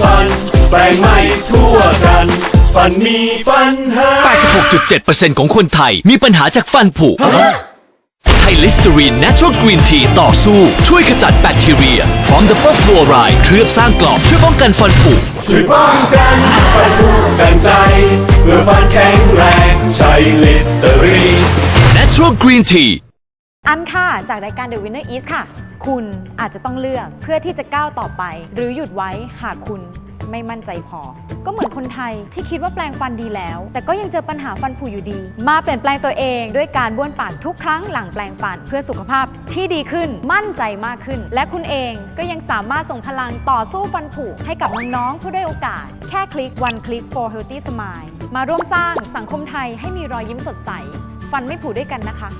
ฟัน แปลงไม่ทั่วกัน ฟันมีปัญหา 86.7%ของคนไทยมีปัญหาจากฟันผุให้ลิสเตอรีน Natural Green Tea ต่อสู้ ช่วยขจัดแบคทีเรีย พร้อมดับเบิลฟลูออไรด์เคลือบสร้างกรอบ ช่วยป้องกันฟันผุช่วยป้องกันฟันผุดังใจ เพื่อฟันแข็งแรงใช้ลิสเตอรีน Natural Green Tea อันค่ะ จากรายการ The Winner Is ค่ะ คุณอาจจะต้องเลือกเพื่อที่จะก้าวต่อไป หรือหยุดไว้หากคุณไม่มั่นใจพอ ก็เหมือนคนไทยที่คิดว่าแปลงฟันดีแล้ว แต่ก็ยังเจอปัญหาฟันผุอยู่ดี มาเปลี่ยนแปลงตัวเองด้วยการบ้วนปากทุกครั้งหลังแปลงฟันเพื่อสุขภาพที่ดีขึ้นมั่นใจมากขึ้น และคุณเองก็ยังสามารถส่งพลังต่อสู้ฟันผุให้กับน้องๆผู้ได้โอกาส แค่คลิก one click for healthy smile มาร่วมสร้างสังคมไทยให้มีรอยยิ้มสดใส ฟันไม่ผุด้วยกันนะคะ